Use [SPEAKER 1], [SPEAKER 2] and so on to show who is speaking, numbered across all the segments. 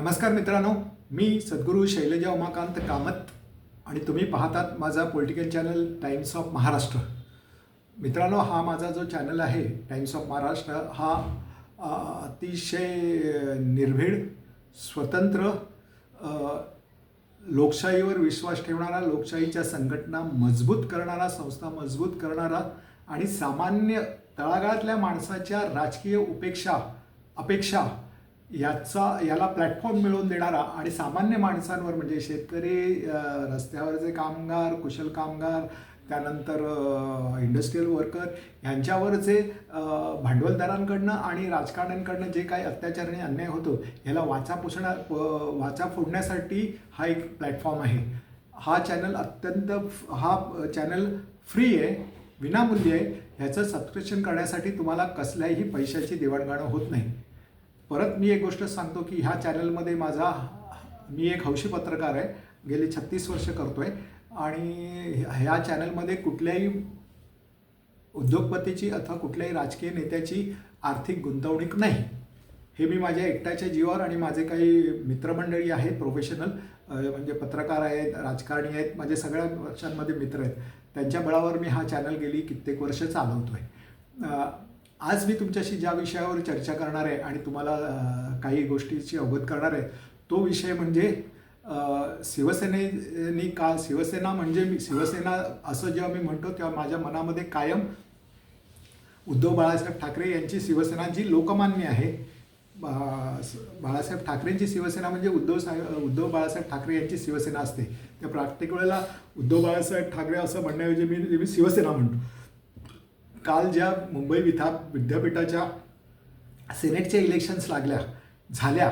[SPEAKER 1] नमस्कार मित्रांनो मी सद्गुरू शैलजा उमाकांत कामत आणि तुम्ही पाहतात माझा political channel Times of Maharashtra मित्रांनो हा माझा जो चॅनल आहे टाइम्स ऑफ महाराष्ट्र हा अतिशय निर्भीड स्वतंत्र लोकशाहीवर विश्वास ठेवणारा लोकशाहीच्या संघटना मजबूत करणारा संस्था मजबूत करणारा आणि सामान्य तळागाळातल्या माणसाच्या राजकीय उपेक्षा अपेक्षा याचा याला प्लॅटफॉर्म मिळवून देणारा आणि सामान्य माणसांवर म्हणजे शेतकरी रस्त्यावरचे कामगार कुशल कामगार त्यानंतर इंडस्ट्रीयल वर्कर यांच्यावर जे भांडवलदारांकडनं आणि राजकारण्यांकडनं जे काही अत्याचार आणि अन्याय होतो याला वाचा पुसण्या वाचा फोडण्यासाठी हा एक प्लॅटफॉर्म आहे. हा चॅनल अत्यंत फ- हा चॅनल फ्री आहे विनामूल्य आहे. ह्याचं सबस्क्रिप्शन करण्यासाठी तुम्हाला कसल्याही पैशाची देवाणघेवाण होत नाही. परत मी एक गोष्ट सांगतो की ह्या चॅनलमध्ये माझा मी एक हौशी पत्रकार आहे गेली छत्तीस वर्ष करतोय. आणि ह्या चॅनलमध्ये कुठल्याही उद्योगपतीची अथवा कुठल्याही राजकीय नेत्याची आर्थिक गुंतवणूक नाही. हे मी माझ्या एकट्याच्या जीवावर आणि माझे काही मित्रमंडळी आहेत प्रोफेशनल म्हणजे पत्रकार आहेत राजकारणी आहेत माझे सगळ्या वर्षांमध्ये मित्र आहेत. त्यांच्या बळावर मी हा चॅनल गेली कित्येक वर्ष चालवतो आहे आज मी तुमच्याशी ज्या विषयावर चर्चा करणार आहे आणि तुम्हाला काही गोष्टीची अवगत करणार आहे तो विषय म्हणजे अ, शिवसेनेनी का शिवसेना म्हणजे मी शिवसेना असं जेव्हा मी म्हणतो तेव्हा माझ्या मनामध्ये कायम उद्धव बाळासाहेब ठाकरे यांची शिवसेना जी लोकमान्य आहे. बाळासाहेब ठाकरेंची शिवसेना म्हणजे उद्धव साहेब उद्धव बाळासाहेब ठाकरे यांची शिवसेना असते. त्या प्रत्येक वेळेला उद्धव बाळासाहेब ठाकरे असं म्हणण्याऐवजी मी मी शिवसेना म्हणतो. काल ज्या मुंबई विथा विद्यापीठाच्या सिनेटच्या इलेक्शन्स लागल्या झाल्या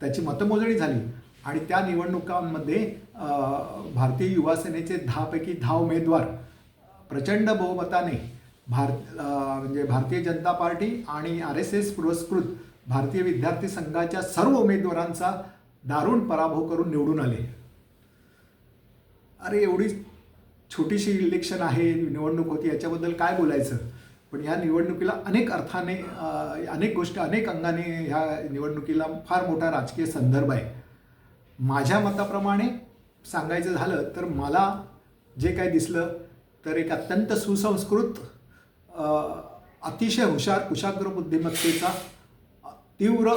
[SPEAKER 1] त्याची मतमोजणी झाली आणि त्या निवडणुकांमध्ये भारतीय युवा सेनेचे दहापैकी दहा उमेदवार प्रचंड बहुमताने भारत म्हणजे भारतीय जनता पार्टी आणि आर एस एस पुरस्कृत भारतीय विद्यार्थी संघाच्या सर्व उमेदवारांचा दारुण पराभव करून निवडून आले. अरे एवढी छोटीशी इलेक्शन आहे निवडणूक होती याच्याबद्दल काय बोलायचं? पण या निवडणुकीला अनेक अर्थाने अनेक गोष्टी अनेक अंगाने ह्या निवडणुकीला फार मोठा राजकीय संदर्भ आहे. माझ्या मताप्रमाणे सांगायचं झालं तर मला जे काय दिसलं तर एक अत्यंत सुसंस्कृत अतिशय हुशार कुशाग्र बुद्धिमत्तेचा तीव्र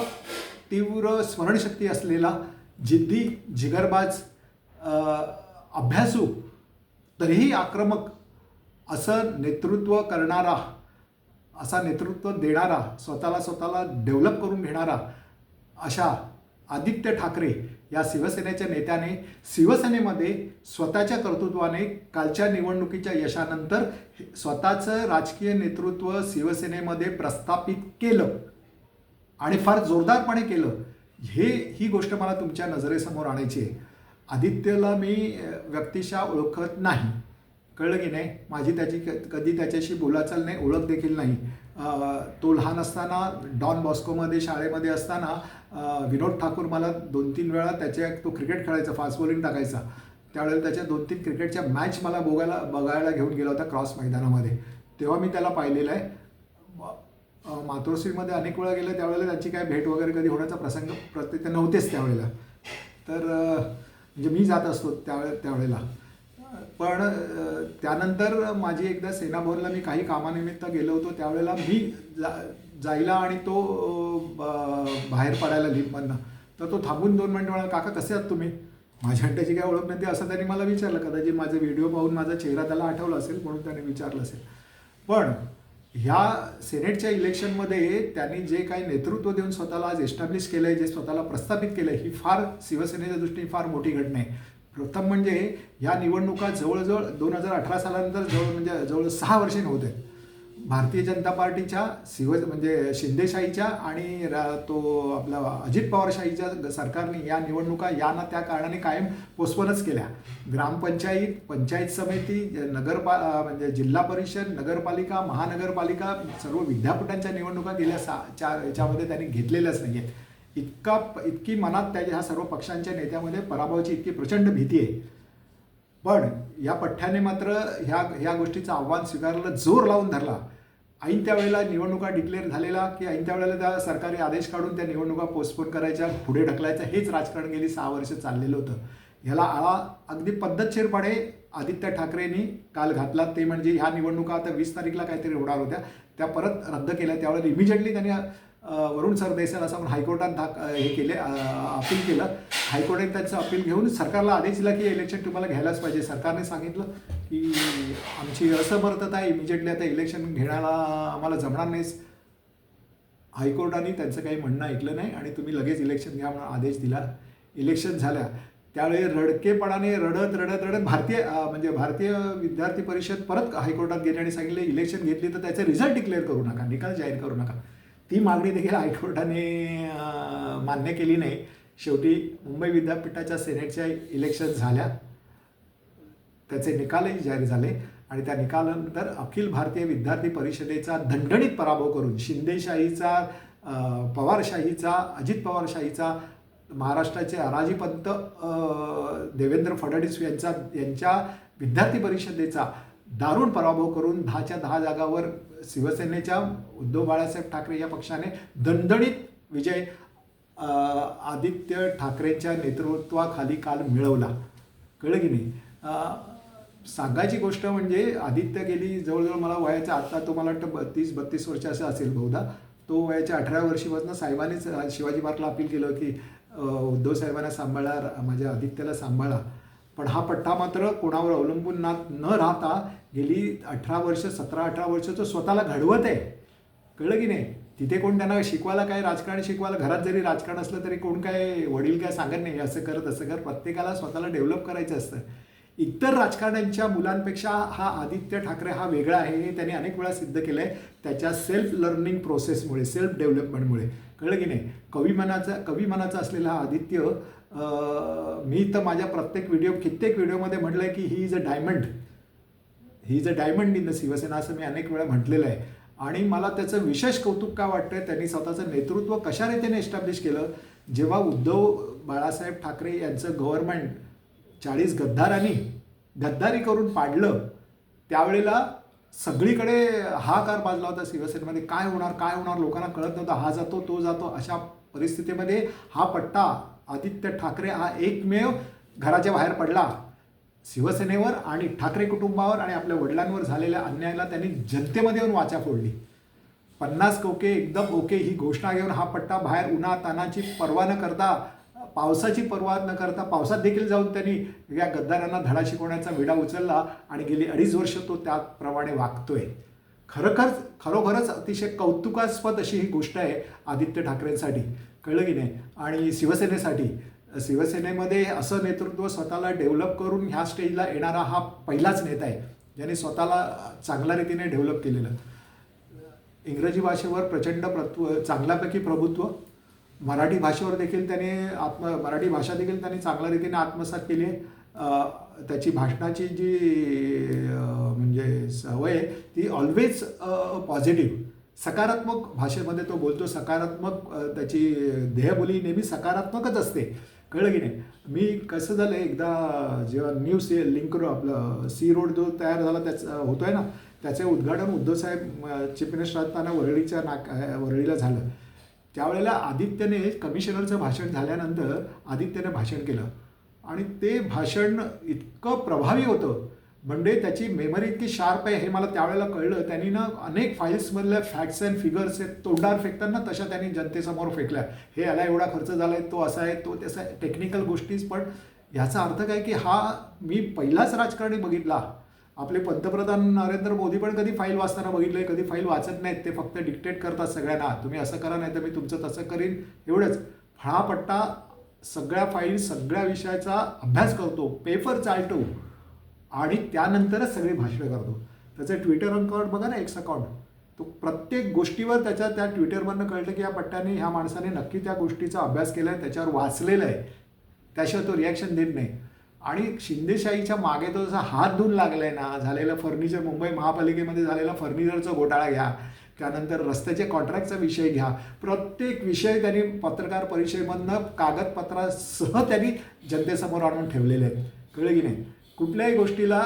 [SPEAKER 1] तीव्र स्मरणशक्ती असलेला जिद्दी जिगरबाज अभ्यासू तरीही आक्रमक असं नेतृत्व करणारा असा नेतृत्व देणारा स्वतःला स्वतःला डेव्हलप करून घेणारा अशा आदित्य ठाकरे या शिवसेनेच्या नेत्याने शिवसेनेमध्ये स्वतःच्या कर्तृत्वाने कालच्या निवडणुकीच्या यशानंतर हे- स्वतःचं राजकीय नेतृत्व शिवसेनेमध्ये प्रस्थापित केलं आणि फार जोरदारपणे केलं हे ही गोष्ट मला तुमच्या नजरेसमोर आणायची आहे. आदित्यला मी व्यक्तिशा व्यक्तिशः ओळखत नाही. कळलं की नाही? माझी त्याची क- कधी त्याच्याशी बोलाचाल नाही ओळख देखील नाही. तो लहान असताना डॉन बॉस्कोमध्ये शाळेमध्ये असताना विनोद ठाकूर मला दोन तीन वेळा त्याच्या तो क्रिकेट खेळायचा फास्ट बॉलिंग टाकायचा. त्यावेळेला त्याच्या दोन तीन क्रिकेटच्या मॅच मला बघायला बघायला घेऊन गेला होता क्रॉस मैदानामध्ये. तेव्हा मी त्याला पाहिलेलं आहे. मातोश्रीमध्ये अनेक वेळा गेलं त्यावेळेला त्यांची काय भेट वगैरे कधी होण्याचा प्रसंग प्रत्येक नव्हतेच त्यावेळेला. तर म्हणजे मी जात असतो त्यावेळे त्यावेळेला. पण त्यानंतर माझी एकदा सेनाभोरला मी काही कामानिमित्त गेलो होतो. त्यावेळेला मी जा जायला आणि तो बाहेर पडायला लिंबांना तर तो थांबून दोन मिनटं म्हणाला काका कसे आहात तुम्ही? माझ्या त्याची काय ओळख नाही. असं त्यांनी मला विचारलं. कदाचित माझे व्हिडिओ पाहून माझा चेहरा त्याला आठवला असेल म्हणून त्याने विचारलं असेल. पण ह्या सेनेटच्या इलेक्शनमध्ये त्यांनी जे काही नेतृत्व देऊन स्वतःला आज एस्टॅब्लिश केलं आहे जे स्वतःला प्रस्थापित केलं आहे ही फार शिवसेनेच्या दृष्टीने फार मोठी घटना आहे. प्रथम म्हणजे ह्या निवडणुका जवळजवळ दोन हजार अठरा सालानंतर जवळ म्हणजे जवळ सहा वर्षे नव्हते भारतीय जनता पार्टीच्या शिव म्हणजे शिंदेशाहीच्या आणि तो आपला अजित पवारशाहीच्या सरकारने या निवडणुका या ना त्या कारणाने कायम पोस्टपोनच केल्या. ग्रामपंचायत पंचायत समिती नगरपा म्हणजे जिल्हा परिषद नगरपालिका महानगरपालिका सर्व विद्यापीठांच्या निवडणुका गेल्या सा चार याच्यामध्ये त्यांनी घेतलेल्याच नाही आहेत इतका इतकी मनात त्याच्या ह्या सर्व पक्षांच्या नेत्यामध्ये पराभवाची इतकी प्रचंड भीती आहे. पण या पठ्ठ्याने मात्र ह्या ह्या गोष्टीचं आव्हान स्वीकारलं जोर लावून धरला. ऐन त्यावेळेला निवडणुका डिक्लेअर झालेला की ऐन त्यावेळेला त्या सरकारी आदेश काढून त्या निवडणुका पोस्टपोन करायच्या पुढे ढकलायचं हेच राजकारण गेली सहा वर्ष चाललेलं होतं. ह्याला आळा अगदी पद्धतशीरपणे आदित्य ठाकरेंनी काल घातला. ते म्हणजे ह्या निवडणुका आता वीस तारीखला काहीतरी होणार होत्या. त्या परत रद्द केल्या. त्यावेळेला इमिजिएटली त्यांनी वरुण सरदेसाई असं आपण हायकोर्टात दाख हे केले अपील केलं. हायकोर्टाने त्यांचं अपील घेऊन सरकारला आदेश दिला की इलेक्शन तुम्हाला घ्यायलाच पाहिजे. सरकारने सांगितलं की आमची असमर्थता आहे इमिजिएटली आता इलेक्शन घेण्याला आम्हाला जमणार नाहीच हायकोर्टाने त्यांचं काही म्हणणं ऐकलं नाही आणि तुम्ही लगेच इलेक्शन घ्या म्हणून आदेश दिला. इलेक्शन झाल्या. त्यावेळी रडकेपणाने रडत रडत रडत भारतीय म्हणजे भारतीय विद्यार्थी परिषद परत हायकोर्टात गेली आणि सांगितले इलेक्शन घेतली तर त्याचे रिझल्ट डिक्लेअर करू नका. निकाल जाहीर करू नका. ती मागणी देखील हायकोर्टाने मान्य केली नाही. शेवटी मुंबई विद्यापीठाच्या सेनेटच्या इलेक्शन झाल्या. त्याचे निकालही जाहीर झाले आणि त्या निकालानंतर अखिल भारतीय विद्यार्थी परिषदेचा दणदणीत पराभव करून शिंदेशाहीचा पवारशाहीचा अजित पवारशाहीचा महाराष्ट्राचे अराजीपंत देवेंद्र फडणवीस यांचा यांच्या विद्यार्थी परिषदेचा दारुण पराभव करून दहाच्या दहा जागावर शिवसेनेच्या उद्धव बाळासाहेब ठाकरे या पक्षाने दणदणीत विजय आदित्य ठाकरेंच्या नेतृत्वाखाली काल मिळवला. कळलं की नाही? सांगायची गोष्ट म्हणजे आदित्य गेली जवळजवळ मला वयाच्या आता तो मला वाटतं बत्तीस बत्तीस वर्षाचा असेल बहुधा. तो वयाच्या अठरा वर्षीपासून साहेबांनीच शिवाजी पार्कला अपील केलं की उद्धव साहेबांना सांभाळा माझ्या आदित्यला सांभाळा. पण हा पट्टा मात्र कोणावर अवलंबून ना न राहता गेली अठरा वर्ष सतरा अठरा वर्ष तो स्वतःला घडवत आहे. कळलं की नाही? तिथे कोण त्यांना शिकवायला काय राजकारण शिकवायला? घरात जरी राजकारण असलं तरी कोण काय वडील काय सांगत नाही असं करत असं कर प्रत्येकाला स्वतःला डेव्हलप करायचं असतं. इतर राजकारण्यांच्या मुलांपेक्षा हा आदित्य ठाकरे हा वेगळा आहे हे त्यांनी अनेक वेळा सिद्ध केलं आहे त्याच्या सेल्फ लर्निंग प्रोसेसमुळे सेल्फ डेव्हलपमेंटमुळे कळलं की नाही? कविमनाचा कविमनाचा असलेला हा आदित्य मी तर माझ्या प्रत्येक व्हिडिओ कित्येक व्हिडिओमध्ये म्हटलं आहे की he is a diamond he is a diamond in the Shiv Sena असं मी अनेक वेळा म्हटलेलं आहे. आणि मला त्याचं विशेष कौतुक का वाटतंय त्यांनी स्वतःचं नेतृत्व कशा रीतीने एस्टॅब्लिश केलं? जेव्हा उद्धव बाळासाहेब ठाकरे यांचं गव्हर्नमेंट चाळीस गद्दारांनी गद्दारी करून पाडलं त्यावेळेला सगळीकडे हाकार बाजला होता शिवसेनेमध्ये काय होणार काय होणार लोकांना कळत नव्हतं. हा जातो तो जातो अशा परिस्थितीमध्ये हा पट्टा आदित्य ठाकरे हा एकमेव घराच्या बाहेर पडला. शिवसेनेवर आणि ठाकरे कुटुंबावर आणि आपल्या वडिलांवर झालेल्या अन्यायाला त्यांनी जनतेमध्ये येऊन वाचा फोडली. पन्नास कोके एकदम ओके ही घोषणा घेऊन हा पट्टा बाहेर उन्हा तानाची पर्वा न करता पावसाची पर्वा न करता पावसात देखील जाऊन त्यांनी या गद्दारांना धडा शिकवण्याचा विडा उचलला आणि गेली अडीच वर्ष तो त्याप्रमाणे वागतोय. खरोखरच खरोखरच अतिशय कौतुकास्पद अशी ही गोष्ट आहे आदित्य ठाकरेंसाठी कळलं की नाही? आणि शिवसेनेसाठी. शिवसेनेमध्ये असं नेतृत्व स्वतःला डेव्हलप करून ह्या स्टेजला येणारा हा पहिलाच नेता आहे ज्याने स्वतःला चांगल्या रीतीने डेव्हलप केलेलं. इंग्रजी भाषेवर प्रचंड प्रत्व चांगल्यापैकी प्रभुत्व. मराठी भाषेवर देखील त्याने आत्म मराठी भाषा देखील त्यांनी चांगल्या रीतीने आत्मसात केली आहे. त्याची भाषणाची जी म्हणजे सवय आहे ती ऑलवेज पॉझिटिव्ह सकारात्मक भाषेमध्ये तो बोलतो सकारात्मक त्याची देहबोली नेहमी सकारात्मकच असते. कळलं की नाही? मी कसं झालं एकदा जेव्हा न्यू सी लिंक रोड आपलं सी रोड जो तयार झाला त्याचं होतोय ना त्याचे उद्घाटन उद्धवसाहेब चीफ मिनिस्टर असताना वरळीच्या नाक वरळीला झालं. त्यावेळेला आदित्यने कमिशनरचं भाषण झाल्यानंतर आदित्यने भाषण केलं. आणि ते भाषण इतकं प्रभावी होतं. म्हणजे त्याची मेमरी इतकी शार्प आहे हे मला त्यावेळेला कळलं. त्यांनी ना अनेक फाईल्समधल्या फॅक्ट्स अँड फिगर्स आहेत तोंडावर फेकताना तशा त्यांनी जनतेसमोर फेकल्या. हे याला एवढा खर्च झाला आहे तो असा आहे तो तसा टेक्निकल गोष्टीच पण ह्याचा अर्थ काय की हा मी पहिलाच राजकारणी बघितला. आपले पंतप्रधान नरेंद्र मोदी पण कधी फाईल वाचताना बघितलं आहे कधी फाईल वाचत नाहीत. ते फक्त डिक्टेट करतात सगळ्यांना. तुम्ही असं करा नाही तर मी तुमचं तसं करीन. एवढंच. हा पट्टा सगळ्या फाईल सगळ्या विषयाचा अभ्यास करतो पेपर चालतो आणि त्यानंतरच सगळी भाषणं करतो. त्याचं ट्विटर अकाउंट बघा ना एक्स अकाउंट तो प्रत्येक गोष्टीवर त्याच्या त्या ट्विटरवरनं कळलं की या पट्ट्याने ह्या माणसाने नक्की त्या गोष्टीचा अभ्यास केला आहे त्याच्यावर वाचलेलं आहे. त्याशिवाय तो रिॲक्शन देत नाही. आणि शिंदेशाहीच्या मागे तो जसा हात धुवून आहे ना झालेलं फर्निचर मुंबई महापालिकेमध्ये झालेला फर्निचरचा घोटाळा घ्या. त्यानंतर रस्त्याचे कॉन्ट्रॅक्टचा विषय घ्या. प्रत्येक विषय त्यांनी पत्रकार परिषदेमधनं कागदपत्रासह त्यांनी जनतेसमोर आणून ठेवलेले आहेत. कळलं की नाही? कुठल्याही गोष्टीला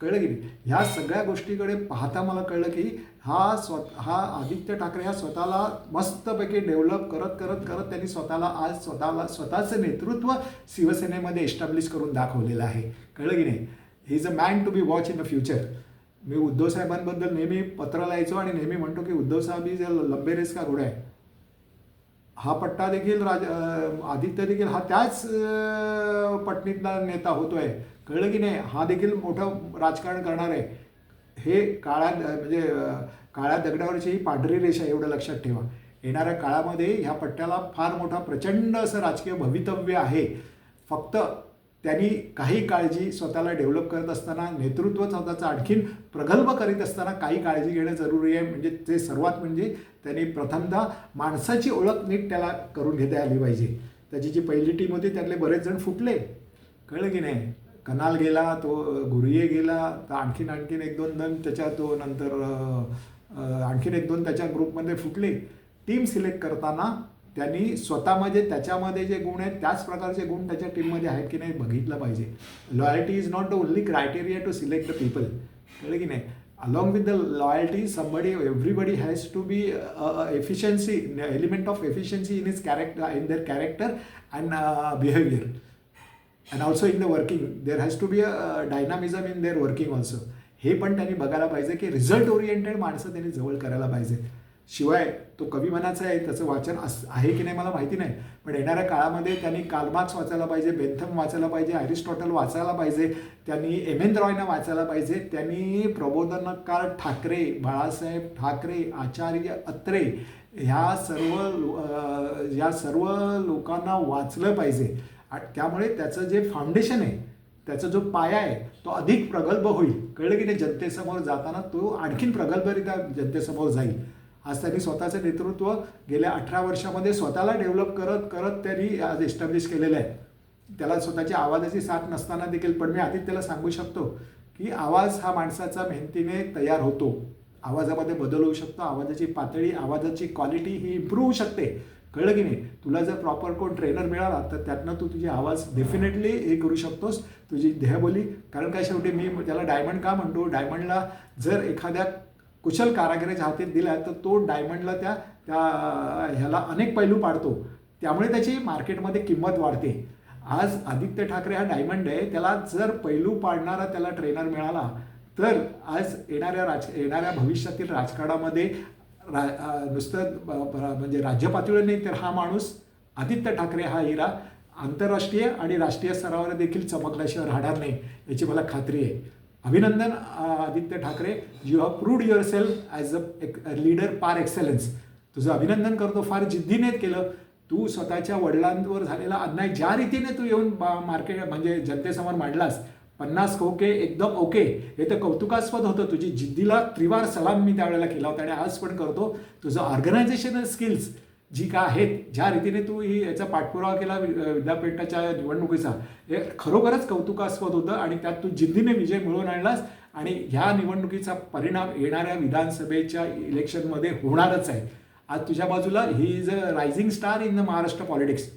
[SPEAKER 1] कळलं की नाही? ह्या सगळ्या गोष्टीकडे पाहता मला कळलं की हा स्व हा आदित्य ठाकरे हा स्वतःला मस्तपैकी डेव्हलप करत करत करत त्यांनी स्वतःला आज स्वतःला स्वतःचं नेतृत्व शिवसेनेमध्ये एस्टॅब्लिश करून दाखवलेलं आहे. कळलं की नाही? He is a man to be watch in the future मी उद्धव साहेबांबद्दल नेहमी पत्र लिहायचो आणि नेहमी म्हणतो की उद्धव साहेब इज लंबे रेस का घोडा आहे हा पट्टा देखील राज आदित्य देखील हा त्याच पटणीतला नेता होतोय. कळलं की नाही? हा देखील मोठं राजकारण करणार आहे. हे काळ्या म्हणजे काळ्या दगडावरची ही पांढरी रेषा एवढं लक्षात ठेवा. येणाऱ्या काळामध्ये ह्या पट्ट्याला फार मोठा प्रचंड असं राजकीय भवितव्य आहे. फक्त त्यांनी काही काळजी स्वतःला डेव्हलप करत असताना नेतृत्व स्वतःचं आणखीन प्रगल्भ करीत असताना काही काळजी घेणं जरुरी आहे. म्हणजे ते सर्वात म्हणजे त्यांनी प्रथमतः माणसाची ओळख नीट त्याला करून घेता आली पाहिजे. त्याची जी पहिली टीम होती त्यातले बरेच जण फुटले. कळलं की नाही? कनाल गेला तो गुरुये गेला तर आणखीन आणखीन एक दोन जण त्याच्या तो नंतर आणखीन एक दोन त्याच्या ग्रुपमध्ये फुटले. टीम सिलेक्ट करताना त्यांनी स्वतःमध्ये त्याच्यामध्ये जे गुण आहेत त्याच प्रकारचे गुण त्याच्या टीममध्ये आहेत की नाही बघितलं पाहिजे. Loyalty is not the only criteria to select the people कळलं की नाही? Along with the loyalty somebody everybody has to be efficiency element of efficiency in is character in their character and behaviour and also in the working there has to be a dynamism in their working also हे पण त्यांनी बघायला पाहिजे की result oriented माणसं त्यांनी जवळ करायला पाहिजे. शिवाय तो कवी मनाचा आहे त्याचं वाचन अस आहे की नाही मला माहिती नाही. पण येणाऱ्या काळामध्ये त्यांनी कालमार्क्स वाचायला पाहिजे बेंथम वाचायला पाहिजे अरिस्टॉटल वाचायला पाहिजे त्यांनी एम एन रॉयना वाचायला पाहिजे त्यांनी प्रबोधनकार ठाकरे बाळासाहेब ठाकरे आचार्य अत्रे ह्या सर्व लो- या सर्व लोकांना वाचलं पाहिजे. त्यामुळे त्याचं जे फाउंडेशन आहे त्याचा जो पाया आहे तो अधिक प्रगल्भ होईल. कळलं की नाही? जनतेसमोर जाताना तो आणखीन प्रगल्भरित्या जनतेसमोर जाईल. आज त्यांनी स्वतःचं नेतृत्व गेल्या अठरा वर्षामध्ये स्वतःला डेव्हलप करत करत त्यांनी आज एस्टॅब्लिश केलेलं आहे. त्याला स्वतःची आवाजाची साथ नसताना देखील पण मी आदित्यला सांगू शकतो की आवाज हा माणसाचा मेहनतीने तयार होतो. आवाजामध्ये बदल होऊ शकतो आवाजाची पातळी आवाजाची क्वालिटी ही इम्प्रूव्ह होऊ शकते. कळलं की नाही? तुला जर प्रॉपर कोण ट्रेनर मिळाला तर त्यातनं तू तुझी आवाज डेफिनेटली हे करू शकतोस तुझी देहबोली कारण काय शेवटी मी त्याला डायमंड का म्हणतो? डायमंडला जर एखाद्या कुशल कारागिराच्या हातीत दिला तर तो डायमंडला त्या त्या ह्याला अनेक पैलू पाडतो. त्यामुळे त्याची मार्केटमध्ये किंमत वाढते. आज आदित्य ठाकरे हा डायमंड आहे त्याला जर पैलू पाडणारा त्याला ट्रेनर मिळाला तर आज येणाऱ्या राज येणाऱ्या भविष्यातील राजकारणामध्ये रा नुसतं ब- म्हणजे राज्य पातळीवर नाही तर हा माणूस आदित्य ठाकरे हा हिरा. आंतरराष्ट्रीय आणि राष्ट्रीय स्तरावर देखील चमकल्याशिवाय राहणार नाही याची मला खात्री आहे. अभिनंदन Aditya Thackeray. You have proved your self as a leader par excellence तुझं अभिनंदन करतो फार जिद्दीने केलं. तू स्वतःच्या वडिलांवर झालेला अन्याय ज्या रीतीने तू येऊन बा- मार्केट म्हणजे जनतेसमोर मांडलास पन्नास ओके एकदम ओके. हे तर कौतुकास्पद होतं. तुझी जिद्दीला त्रिवार सलाम मी त्यावेळेला केला होता आणि आज पण करतो. तुझं ऑर्गनायझेशनल स्किल्स जी का आहेत ज्या रीतीने तू ही याचा पाठपुरावा केला विद्यापीठाच्या निवडणुकीचा हे खरोखरच कौतुकास्पद होतं आणि त्यात तू जिद्दीने विजय मिळवून आणलास आणि ह्या निवडणुकीचा परिणाम येणाऱ्या विधानसभेच्या इलेक्शनमध्ये होणारच आहे. आज तुझ्या बाजूला he is a rising star in the Maharashtra politics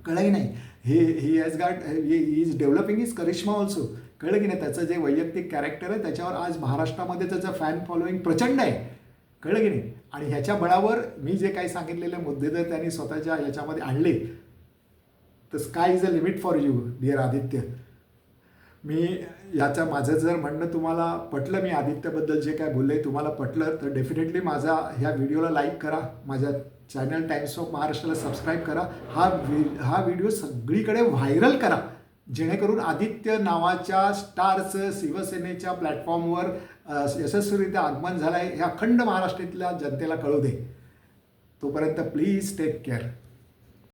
[SPEAKER 1] कळलं की नाही? हे he has got he is developing is charisma also कळलं की नाही? त्याचं जे वैयक्तिक कॅरेक्टर आहे त्याच्यावर आज महाराष्ट्रामध्ये त्याचं फॅन फॉलोईंग प्रचंड आहे. कळलं की नाही? आणि ह्याच्या बळावर मी जे काही सांगितलेले मुद्दे जर त्यांनी स्वतःच्या ह्याच्यामध्ये आणले तर sky is a limit for you dear Aditya. मी याचं माझं जर म्हणणं तुम्हाला पटलं मी आदित्यबद्दल जे काय बोलले तुम्हाला पटलं तर डेफिनेटली माझा ह्या व्हिडिओला लाईक करा माझ्या चॅनल टाइम्स ऑफ महाराष्ट्राला सबस्क्राईब करा. हा व्हि हा व्हिडिओ सगळीकडे व्हायरल करा. जेणेकरून आदित्य नावाच्या स्टारचं शिवसेनेच्या प्लॅटफॉर्मवर यशस्वीरित्या आगमन झालं आहे हे अखंड महाराष्ट्रातल्या जनतेला कळू दे. तोपर्यंत प्लीज टेक केअर